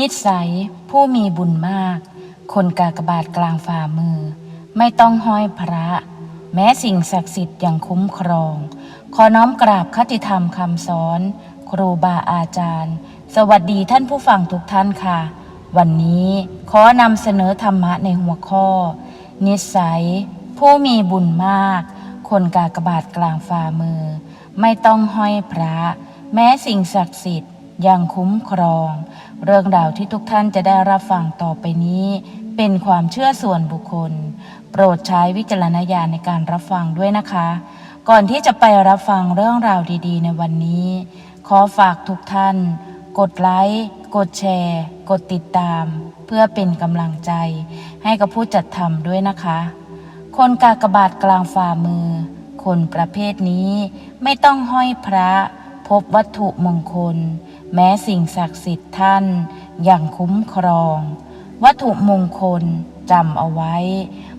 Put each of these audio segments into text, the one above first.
นิสัยผู้มีบุญมาก คนกากบาทกลางฝ่ามือ ไม่ต้องห้อยพระ แม้สิ่งศักดิ์สิทธิ์ยังคุ้มครอง ขอน้อมกราบคติธรรมคำสอน ครูบาอาจารย์ สวัสดีท่านผู้ฟังทุกท่านค่ะ วันนี้ขอนำเสนอธรรมะในหัวข้อ นิสัย ผู้มีบุญมาก คนกากบาทกลางฝ่ามือ ไม่ต้องห้อยพระ แม้สิ่งศักดิ์สิทธิ์ ยังคุ้มครอง เรื่องราวที่ทุกท่านจะได้รับฟังต่อไปนี้ เป็นความเชื่อส่วนบุคคล โปรดใช้วิจารณญาณในการรับฟังด้วยนะคะ ก่อนที่จะไปรับฟังเรื่องราวดีๆ ในวันนี้ ขอฝากทุกท่าน กดไลค์กดแชร์ กดติดตาม เพื่อเป็นกำลังใจ ให้กับผู้จัดทำด้วยนะคะ คนกากบาทกลางฝ่ามือ คนประเภทนี้ไม่ต้องห้อยพระพบวัตถุมงคล แม้สิ่งศักดิ์สิทธิ์ท่านอย่างคุ้มครอง วัตถุมงคลจำเอาไว้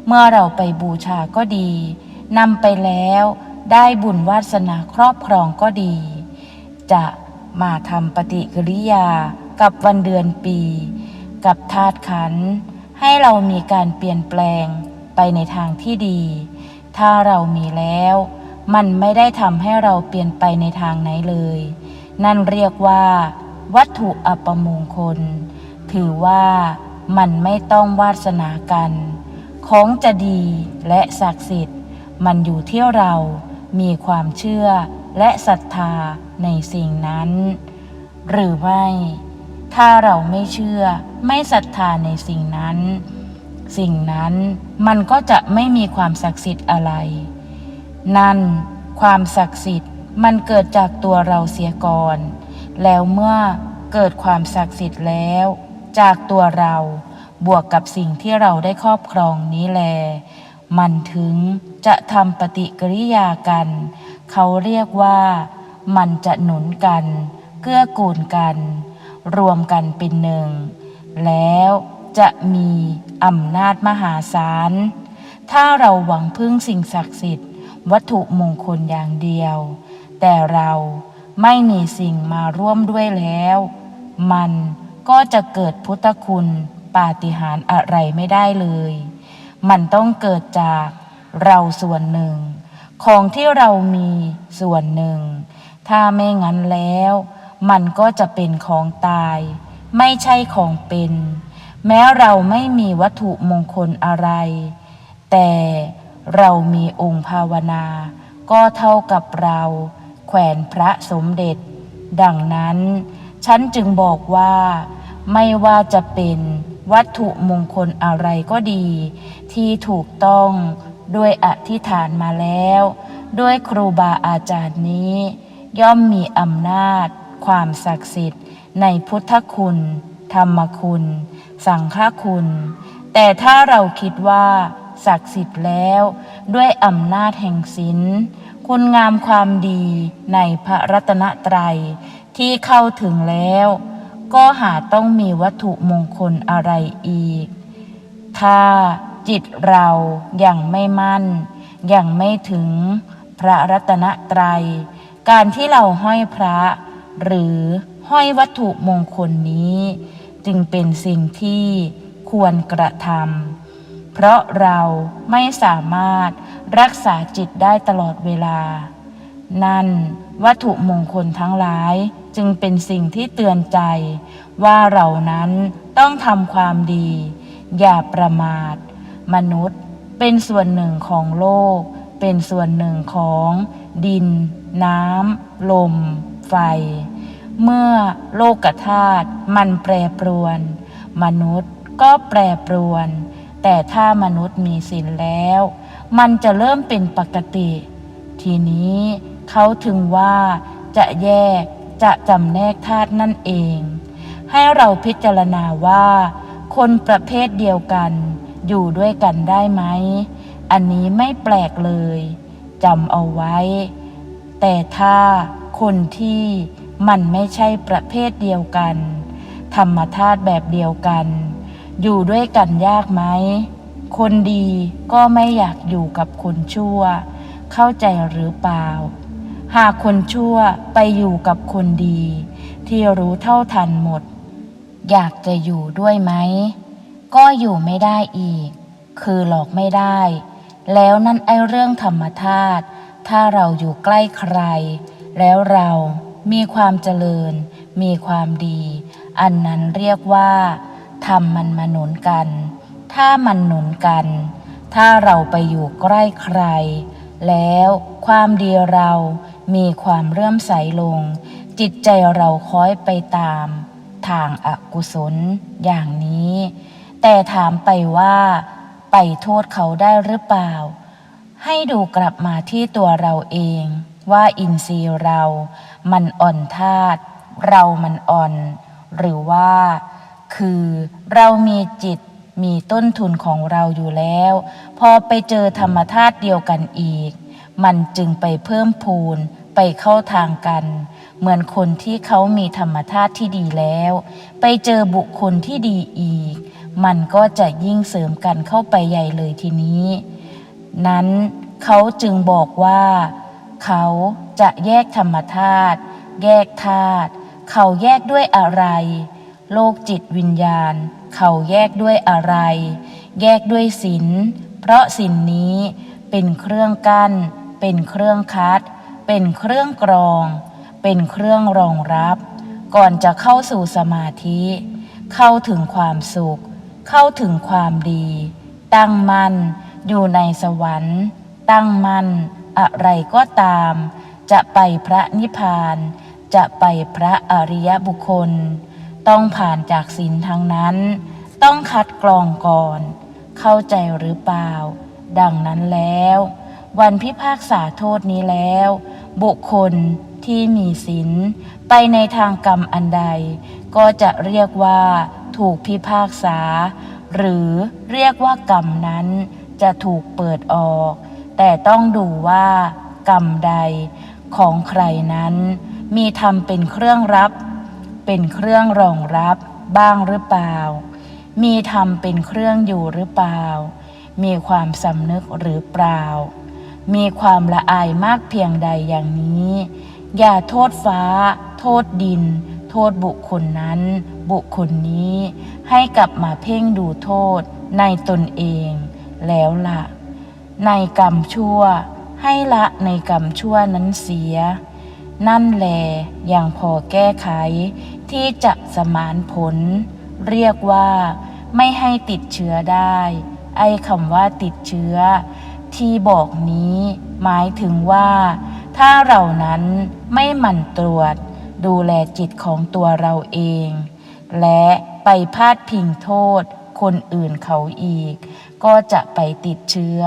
เมื่อเราไปบูชาก็ดีนำไปแล้วได้บุญวาสนาครอบครองก็ดี จะมาทำปฏิกิริยากับวันเดือนปี กับธาตุขันให้เรามีการเปลี่ยนแปลงไปในทางที่ดี ถ้าเรามีแล้ว มันไม่ได้ทำให้เราเปลี่ยนไปในทางไหนเลย นั่นเรียกว่า วัตถุอัปมงคล ถือว่ามันไม่ต้องวาสนากัน ของจะดีและศักดิ์สิทธิ์ มันอยู่ที่เรามีความเชื่อและศรัทธาในสิ่งนั้น หรือไม่ ถ้าเราไม่เชื่อไม่ศรัทธาในสิ่งนั้น สิ่งนั้นมันก็จะไม่มีความศักดิ์สิทธิ์อะไร นั่นความศักดิ์สิทธิ์ มันเกิดจากตัวเราเสียก่อน แล้วเมื่อเกิดความศักดิ์สิทธิ์แล้ว จากตัวเราบวกกับสิ่งที่เราได้ครอบครองนี้แล มันถึงจะทำปฏิกิริยากัน เขาเรียกว่ามันจะหนุนกัน เกื้อกูลกัน รวมกันเป็นหนึ่ง แล้วจะมีอำนาจมหาศาล ถ้าเราหวังพึ่งสิ่งศักดิ์สิทธิ์ วัตถุมงคลอย่างเดียว แต่เราไม่มีสิ่งมาร่วมด้วยแล้ว มันก็จะเกิดพุทธคุณปาฏิหาริย์อะไรไม่ได้เลย มันต้องเกิดจากเราส่วนหนึ่ง ของที่เรามีส่วนหนึ่ง ถ้าไม่งั้นแล้ว มันก็จะเป็นของตาย ไม่ใช่ของเป็น แม้เราไม่มีวัตถุมงคลอะไร แต่เรามีองค์ภาวนา ก็เท่ากับเรา ขวนพระสมเด็จ ดังนั้น ฉันจึงบอกว่า ไม่ว่าจะเป็นวัตถุมงคลอะไรก็ดี ที่ถูกต้องด้วยอธิษฐานมาแล้ว ด้วยครูบาอาจารย์นี้ ย่อมมีอำนาจ ความศักดิ์สิทธิ์ ในพุทธคุณ ธรรมคุณ สังฆคุณ แต่ถ้าเราคิดว่าศักดิ์สิทธิ์แล้ว ด้วยอำนาจแห่งศีล คุณงามความดีในพระรัตนตรัยที่เข้าถึงแล้ว ก็หาต้องมีวัตถุมงคลอะไรอีก ถ้าจิตเรายัางไม่มั่น ยังไม่ถึงพระรัตนตรัย การที่เราห้อยพระ หรือห้อยวัตถุมงคลนี้ จึงเป็นสิ่งที่ควรกระทำเพราะเราไม่สามารถ รักษาจิตได้ตลอดเวลา นั่นวัตถุมงคลทั้งหลายจึงเป็นสิ่งที่เตือนใจ ว่าเรานั้นต้องทำความดี อย่าประมาท มนุษย์เป็นส่วนหนึ่งของโลก เป็นส่วนหนึ่งของ ดิน น้ำ ลม ไฟ เมื่อโลกธาตุมันแปรปรวน มนุษย์ก็แปรปรวน แต่ถ้ามนุษย์มีศีลแล้ว มันจะเริ่มเป็นปกติ ทีนี้เขาถึงว่าจะแยกจะจำแนกธาตุนั่นเอง ให้เราพิจารณาว่า คนประเภทเดียวกัน อยู่ด้วยกันได้ไหม อันนี้ไม่แปลกเลยจำเอาไว้ แต่ถ้าคนที่มันไม่ใช่ประเภทเดียวกัน ธรรมธาตุแบบเดียวกัน อยู่ด้วยกันยากไหม คนดีก็ไม่อยากอยู่กับคนชั่ว เข้าใจหรือเปล่า หากคนชั่วไปอยู่กับคนดี ที่รู้เท่าทันหมด อยากจะอยู่ด้วยไหม ก็อยู่ไม่ได้อีก คือหลอกไม่ได้ แล้วนั่นไอเรื่องธรรมธาตุถ้าเราอยู่ใกล้ใคร แล้วเรามีความเจริญ มีความดี อันนั้นเรียกว่าทำมันมาหนุนกัน ถ้ามันหนุนกัน ถ้าเราไปอยู่ใกล้ใคร แล้วความดีเรามีความเรื่อมใสลง จิตใจเราคล้อยไปตาม ทางอากุศลอย่างนี้ แต่ถามไปว่า ไปโทษเขาได้หรือเปล่า ให้ดูกลับมาที่ตัวเราเองว่าอินทรีย์เรา มันอ่อนธาตุเรามันอ่อน หรือว่า คือเรามีจิต มีต้นทุนของเราอยู่แล้ว พอไปเจอธรรมธาตุเดียวกันอีก มันจึงไปเพิ่มพูนไปเข้าทางกัน เหมือนคนที่เขามีธรรมธาตุที่ดีแล้ว ไปเจอบุคคลที่ดีอีก มันก็จะยิ่งเสริมกันเข้าไปใหญ่เลยทีนี้ นั้นเขาจึงบอกว่า เขาจะแยกธรรมธาตุแยกธาตุเขาแยกด้วยอะไร โลกจิตวิญญาณเขาแยกด้วยอะไร แยกด้วยศีลเพราะศีลนนี้เป็นเครื่องกั้น เป็นเครื่องคัด เป็นเครื่องกรอง เป็นเครื่องรองรับ ก่อนจะเข้าสู่สมาธิ เข้าถึงความสุข เข้าถึงความดี ตั้งมั่นอยู่ในสวรรค์ ตั้งมั่นอะไรก็ตาม จะไปพระนิพพาน จะไปพระอริยบุคคล ต้องผ่านจากศีลทั้งนั้น ต้องคัดกรองก่อน เข้าใจหรือเปล่า ดังนั้นแล้ว วันพิพากษาโทษนี้แล้ว บุคคลที่มีศีลไปในทางกรรมอันใด ก็จะเรียกว่า ถูกพิพากษา หรือเรียกว่ากรรมนั้นจะถูกเปิดออก แต่ต้องดูว่ากรรมใดของใครนั้น มีทำเป็นเครื่องรับ เป็นเครื่องรองรับบ้างหรือเปล่า มีทำเป็นเครื่องอยู่หรือเปล่า มีความสำนึกหรือเปล่า มีความละอายมากเพียงใดอย่างนี้ อย่าโทษฟ้า โทษดิน โทษบุคคลนั้น บุคคลนี้ ให้กลับมาเพ่งดูโทษในตนเอง แล้วละในกรรมชั่ว ให้ละในกรรมชั่วนั้นเสีย นั่นแลยังพอแก้ไข ที่จะสมานผล เรียกว่า ไม่ให้ติดเชื้อได้ ไอ้คำว่าติดเชื้อ ที่บอกนี้ หมายถึงว่า ถ้าเรานั้นไม่หมั่นตรวจ ดูแลจิตของตัวเราเอง และไปพาดพิงโทษคนอื่นเขาอีก ก็จะไปติดเชื้อ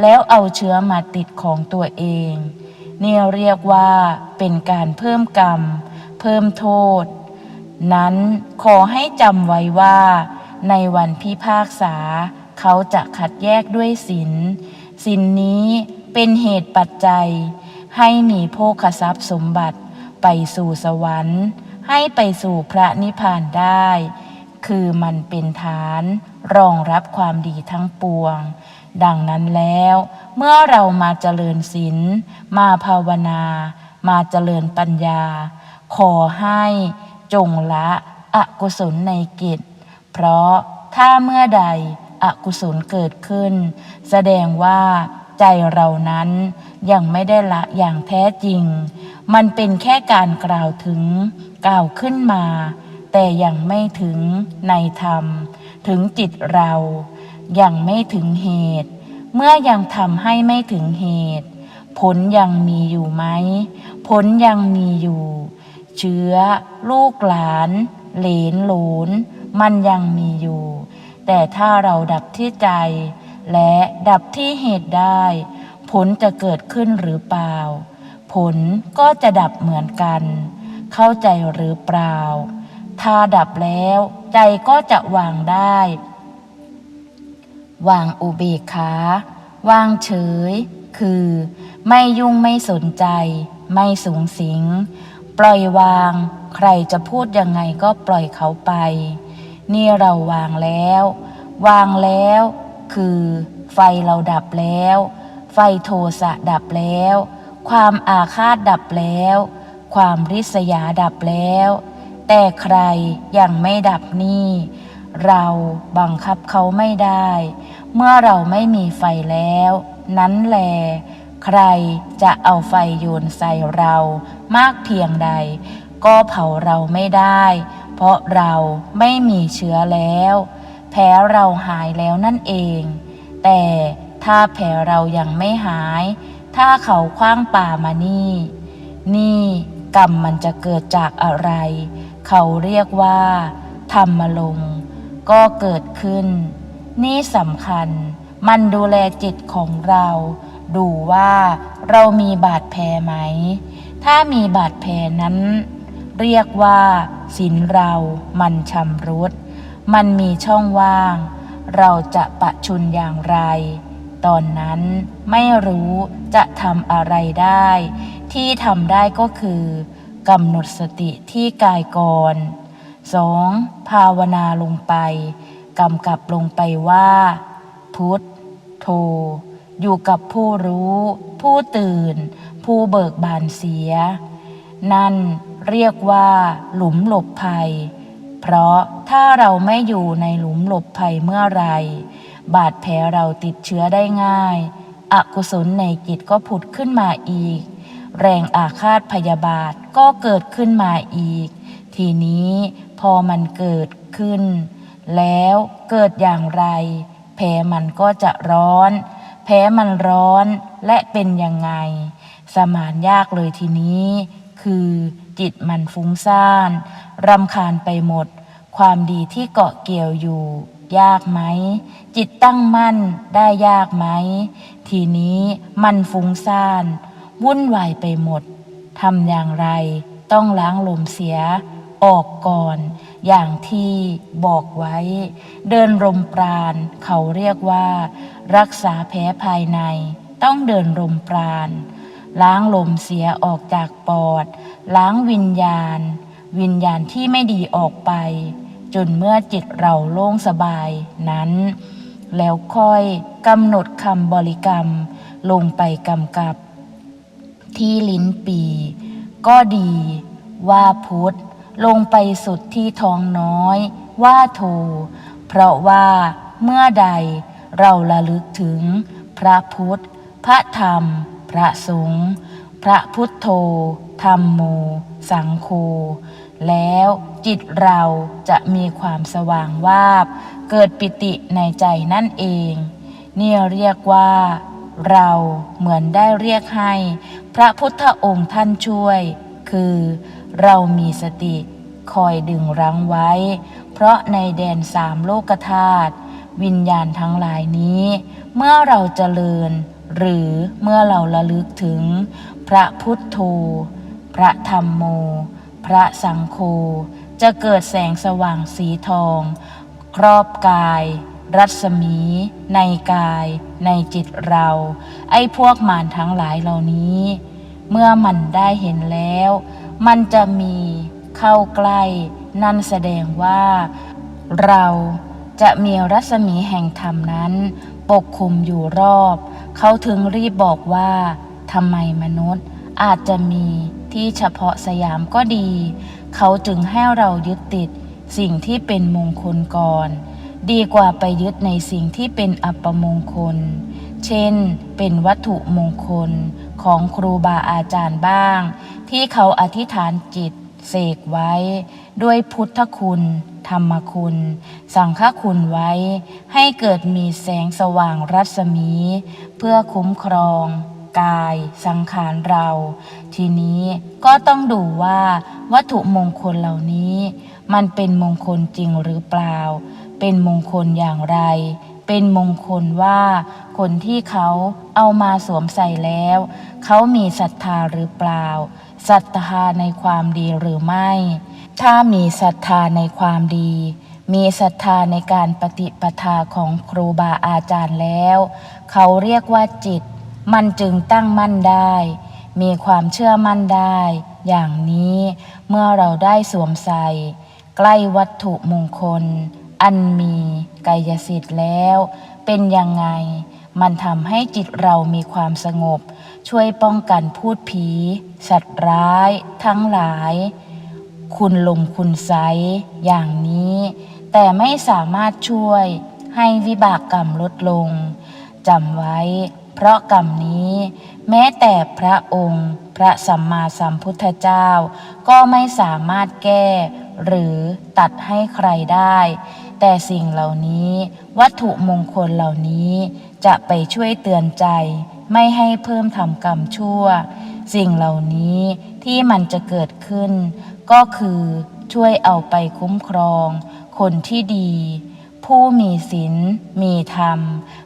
แล้วเอาเชื้อมาติดของตัวเองนี่เรียกว่าเป็นการเพิ่มกรรม เพิ่มโทษ นั้นขอให้จำไว้ว่า ในวันพิพากษา เขาจะคัดแยกด้วยศีลศีลนนี้เป็นเหตุปัจจัย ให้มีโภคทรัพย์สมบัติ ไปสู่สวรรค์ ให้ไปสู่พระนิพพานได้ คือมันเป็นฐานรองรับความดีทั้งปวง ดังนั้นแล้ว เมื่อเรามาเจริญศีลมาภาวนา มาเจริญปัญญา ขอให้ จงละอกุศลในกิจ เพราะถ้าเมื่อใดอกุศลเกิดขึ้น แสดงว่าใจเรานั้นยังไม่ได้ละอย่างแท้จริง มันเป็นแค่การกล่าวถึงกล่าวขึ้นมา แต่ยังไม่ถึงในธรรม ถึงจิตเรา ยังไม่ถึงเหตุ เมื่อยังทำให้ไม่ถึงเหตุ ผลยังมีอยู่ไหม ผลยังมีอยู่ เชื้อ ลูกหลาน เหลนหลนมันยังมีอยู่ แต่ถ้าเราดับที่ใจ และดับที่เหตุได้ ผลจะเกิดขึ้นหรือเปล่า ผลก็จะดับเหมือนกัน เข้าใจหรือเปล่า ถ้าดับแล้วใจก็จะวางได้ วางอุเบกขาวางเฉย คือ ไม่ยุ่งไม่สนใจ ไม่สูงสิง ปล่อยวาง ใครจะพูดยังไงก็ปล่อยเขาไป นี่เราวางแล้ว วางแล้ว คือ ไฟเราดับแล้ว ไฟโทสะดับแล้ว ความอาฆาตดับแล้ว ความริษยาดับแล้ว แต่ใครยังไม่ดับนี้เราบังคับเขาไม่ได้ เมื่อเราไม่มีไฟแล้ว นั้นแหละ ใครจะเอาไฟโยนใส่เรามากเพียงใด ก็เผาเราไม่ได้ เพราะเราไม่มีเชื้อแล้ว แผลเราหายแล้วนั่นเอง แต่ถ้าแผลเรายังไม่หาย ถ้าเขาคว้างป่ามานี่ นี่กรรมมันจะเกิดจากอะไร เขาเรียกว่าธรรมลง ก็เกิดขึ้น นี่สำคัญ มันดูแลจิตของเรา ดูว่าเรามีบาดแผลไหม ถ้ามีบาดแผลนั้น เรียกว่าศีลเรามันชำรุด มันมีช่องว่าง เราจะปะชุนอย่างไร ตอนนั้นไม่รู้จะทำอะไรได้ ที่ทำได้ก็คือกำหนดสติที่กายก่อน 2. ภาวนาลงไป กำกับลงไปว่า พุทธโธ อยู่กับผู้รู้ ผู้ตื่น ผู้เบิกบานเสีย นั่นเรียกว่าหลุมหลบภัย เพราะถ้าเราไม่อยู่ในหลุมหลบภัยเมื่อไร บาดแผลเราติดเชื้อได้ง่าย อกุศลในจิตก็ผุดขึ้นมาอีก แรงอาฆาตพยาบาทก็เกิดขึ้นมาอีก ทีนี้พอมันเกิดขึ้น แล้วเกิดอย่างไร แผลมันก็จะร้อน แผลมันร้อนและเป็นยังไง สมานยากเลยทีนี้ คือจิตมันฟุ้งซ่านรำคาญไปหมด ความดีที่เกาะเกี่ยวอยู่ ยากไหม จิตตั้งมั่นได้ยากไหม ทีนี้มันฟุ้งซ่าน วุ่นวายไปหมดทำอย่างไร ต้องล้างลมเสีย ออกก่อน อย่างที่บอกไว้ เดินรมปราณ เขาเรียกว่า รักษาแผลภายใน ต้องเดินรมปราณ ล้างลมเสียออกจากปอด ล้างวิญญาณ วิญญาณที่ไม่ดีออกไป จนเมื่อจิตเราโล่งสบายนั้น แล้วค่อยกำหนดคำบริกรรม ลงไปกำกับ ที่ลิ้นปี ก็ดีว่าพุทธ ลงไปสุดที่ท้องน้อย ว่าโท เพราะว่าเมื่อใดเราระลึกถึง พระพุทธ พระธรรม พระสงฆ์พระพุทธโธธรรมโม สังโฆแล้วจิตเราจะมีความสว่างวาบ เกิดปิติในใจนั่นเองนี่เรียกว่า เราเหมือนได้เรียกให้ พระพุทธองค์ท่านช่วย คือ เรามีสติคอยดึงรั้งไว้ เพราะในแดนสามโลกธาตุวิญญาณทั้งหลายนี้ เมื่อเราเจริญ หรือเมื่อเราระลึกถึง พระพุทโธ พระธรรมโม พระสังโฆ จะเกิดแสงสว่างสีทอง ครอบกาย รัศมี ในกาย ในจิตเรา ไอ้พวกมารทั้งหลายเหล่านี้ เมื่อมันได้เห็นแล้ว มันจะมีเข้าใกล้ นั่นแสดงว่า เราจะมีรัศมีแห่งธรรมนั้น ปกคลุมอยู่รอบ เขาถึงรีบบอกว่าทำไมมนุษย์อาจจะมีที่เฉพาะสยามก็ดี เขาจึงให้เรายึดติดสิ่งที่เป็นมงคลก่อน ดีกว่าไปยึดในสิ่งที่เป็นอัปมงคล เช่น เป็นวัตถุมงคล ของครูบาอาจารย์บ้าง ที่เขาอธิษฐานจิตเสกไว้ ด้วยพุทธคุณ ธรรมคุณ สังฆคุณไว้ ให้เกิดมีแสงสว่างรัศมี เพื่อคุ้มครอง กายสังขารเรา ทีนี้ก็ต้องดูว่าวัตถุมงคลเหล่านี้ มันเป็นมงคลจริงหรือเปล่า เป็นมงคลอย่างไร เป็นมงคลว่า คนที่เขาเอามาสวมใส่แล้ว เขามีศรัทธาหรือเปล่าศรัทธาในความดีหรือไม่ ถ้ามีศรัทธาในความดี มีศรัทธาในการปฏิปทาของครูบาอาจารย์แล้ว เขาเรียกว่าจิต มันจึงตั้งมั่นได้ มีความเชื่อมั่นได้ อย่างนี้เมื่อเราได้สวมใส่ ใกล้วัตถุมงคล อันมีกายสิทธิ์แล้ว เป็นยังไง มันทำให้จิตเรามีความสงบ ช่วยป้องกันพูดผี สัตว์ร้าย ทั้งหลาย คุณลมคุณไซอย่างนี้ แต่ไม่สามารถช่วยให้วิบากกรรมลดลงจำไว้ เพราะกรรมนี้ แม้แต่พระองค์ พระสัมมาสัมพุทธเจ้า ก็ไม่สามารถแก้ หรือตัดให้ใครได้ แต่สิ่งเหล่านี้ วัตถุมงคลเหล่านี้ จะไปช่วยเตือนใจ ไม่ให้เพิ่มทำกรรมชั่ว สิ่งเหล่านี้ที่มันจะเกิดขึ้น ก็คือช่วยเอาไปคุ้มครอง คนที่ดี ผู้มีศีลมีธรรม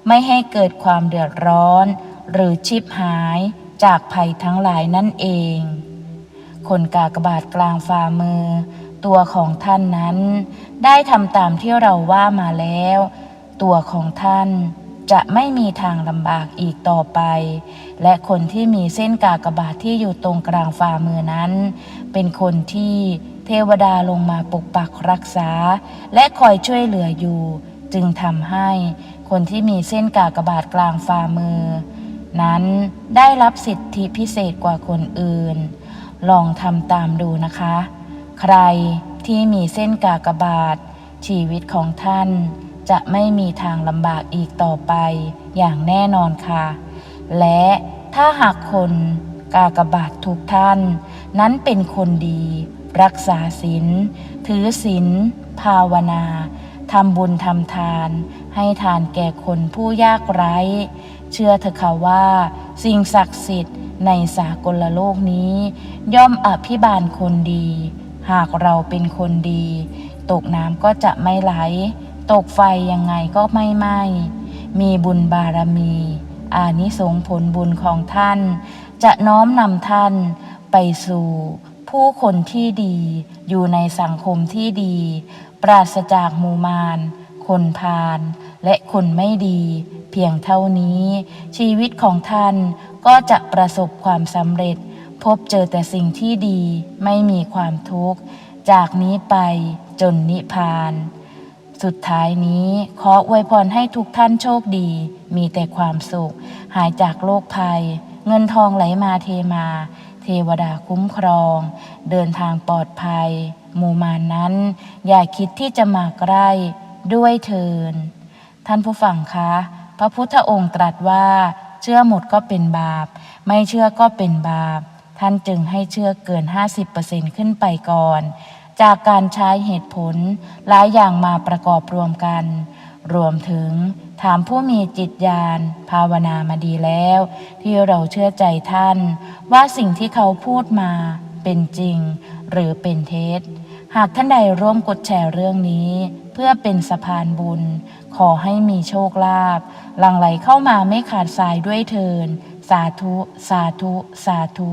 ไม่ให้เกิดความเดือดร้อน หรือชิบหายจากภัยทั้งหลายนั่นเอง คนกากบาทกลางฝ่ามือ ตัวของท่านนั้น ได้ทำตามที่เราว่ามาแล้ว ตัวของท่าน จะไม่มีทางลำบากอีกต่อไป และคนที่มีเส้นกากบาทที่อยู่ตรงกลางฝ่ามือนั้น เป็นคนที่เทวดาลงมาปกปักรักษา และคอยช่วยเหลืออยู่ จึงทำให้คนที่มีเส้นกากบาทกลางฝ่ามือ นั้นได้รับสิทธิพิเศษกว่าคนอื่น ลองทำตามดูนะคะ ใครที่มีเส้นกากบาทชีวิตของท่าน จะไม่มีทางลำบากอีกต่อไปอย่างแน่นอนค่ะ และถ้าหากคนกากบาททุกท่าน นั้นเป็นคนดี รักษาศีลถือศีลภาวนาทำบุญทำทาน ให้ทานแก่คนผู้ยากไร้ เชื่อเถอะค่ะว่า สิ่งศักดิ์สิทธิ์ในสากลโลกนี้ ย่อมอภิบาลคนดี หากเราเป็นคนดี ตกน้ำก็จะไม่ไหล ตกไฟยังไงก็ไม่ไหม้มีบุญบารมี อานิสงผลบุญของท่าน จะน้อมนำท่านไปสู่ผู้คนที่ดีอยู่ในสังคมที่ดี ปราศจากมูมารคนพาลและคนไม่ดี เพียงเท่านี้ ชีวิตของท่านก็จะประสบความสำเร็จ พบเจอแต่สิ่งที่ดีไม่มีความทุกข์ จากนี้ไปจนนิพพาน สุดท้ายนี้ขออวยพรให้ทุกท่านโชคดี มีแต่ความสุข หายจากโรคภัย เงินทองไหลมาเทมา เทวดาคุ้มครอง เดินทางปลอดภัย หมู่มานนั้น อย่าคิดที่จะมาใกล้ด้วยเทิน ท่านผู้ฟังคะ พระพุทธองค์ตรัสว่า เชื่อหมดก็เป็นบาป ไม่เชื่อก็เป็นบาป ท่านจึงให้เชื่อเกิน 50%ขึ้นไปก่อน จากการใช้เหตุผลหลายอย่างมาประกอบรวมกัน รวมถึงถามผู้มีจิตญาณภาวนามาดีแล้ว ที่เราเชื่อใจท่าน ว่าสิ่งที่เขาพูดมาเป็นจริง หรือเป็นเท็จ หากท่านใดร่วมกดแชร์เรื่องนี้ เพื่อเป็นสะพานบุญ ขอให้มีโชคลาภหลั่งไหลเข้ามาไม่ขาดสายด้วยเทิน สาธุ สาธุ สาธุ